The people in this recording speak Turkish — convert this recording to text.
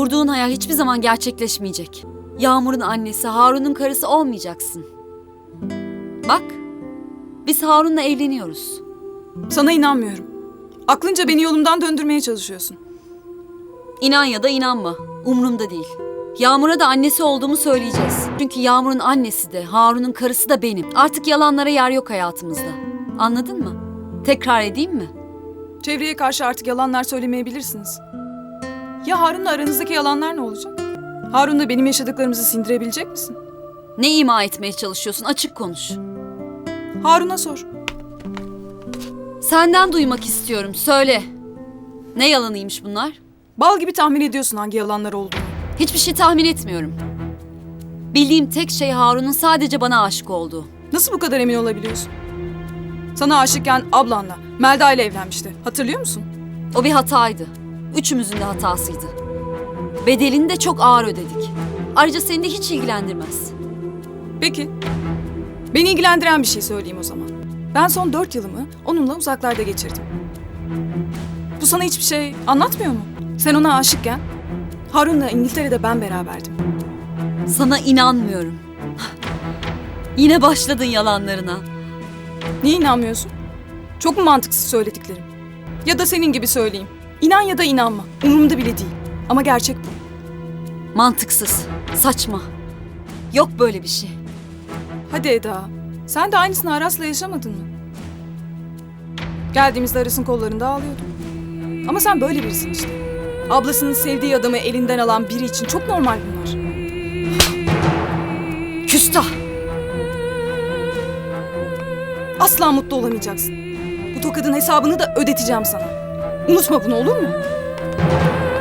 Kurduğun hayal hiçbir zaman gerçekleşmeyecek. Yağmur'un annesi, Harun'un karısı olmayacaksın. Bak, biz Harun'la evleniyoruz. Sana inanmıyorum. Aklınca beni yolumdan döndürmeye çalışıyorsun. İnan ya da inanma, umurumda değil. Yağmur'a da annesi olduğumu söyleyeceğiz. Çünkü Yağmur'un annesi de, Harun'un karısı da benim. Artık yalanlara yer yok hayatımızda. Anladın mı? Tekrar edeyim mi? Çevreye karşı artık yalanlar söylemeyebilirsiniz. Ya Harun'la aranızdaki yalanlar ne olacak? Harun'la benim yaşadıklarımızı sindirebilecek misin? Ne ima etmeye çalışıyorsun? Açık konuş. Harun'a sor. Senden duymak istiyorum. Söyle. Ne yalanıymış bunlar? Bal gibi tahmin ediyorsun hangi yalanlar olduğunu. Hiçbir şey tahmin etmiyorum. Bildiğim tek şey Harun'un sadece bana aşık olduğu. Nasıl bu kadar emin olabiliyorsun? Sana aşıkken ablanla, Melda ile evlenmişti. Hatırlıyor musun? O bir hataydı. Üçümüzün de hatasıydı. Bedelini de çok ağır ödedik. Ayrıca seni de hiç ilgilendirmez. Peki. Beni ilgilendiren bir şey söyleyeyim o zaman. Ben son dört yılımı onunla uzaklarda geçirdim. Bu sana hiçbir şey anlatmıyor mu? Sen ona aşıkken Harun'la İngiltere'de ben beraberdim. Sana inanmıyorum. Yine başladın yalanlarına. Niye inanmıyorsun? Çok mu mantıksız söylediklerim? Ya da senin gibi söyleyeyim. İnan ya da inanma. Umurumda bile değil. Ama gerçek bu. Mantıksız, saçma. Yok böyle bir şey. Hadi Eda. Sen de aynısını Aras'la yaşamadın mı? Geldiğimizde Aras'ın kollarında ağlıyordum. Ama sen böyle birisin işte. Ablasının sevdiği adamı elinden alan biri için çok normal bunlar. Küstah. Asla mutlu olamayacaksın. Bu tokadın hesabını da ödeteceğim sana. Unutma bunu olur mu?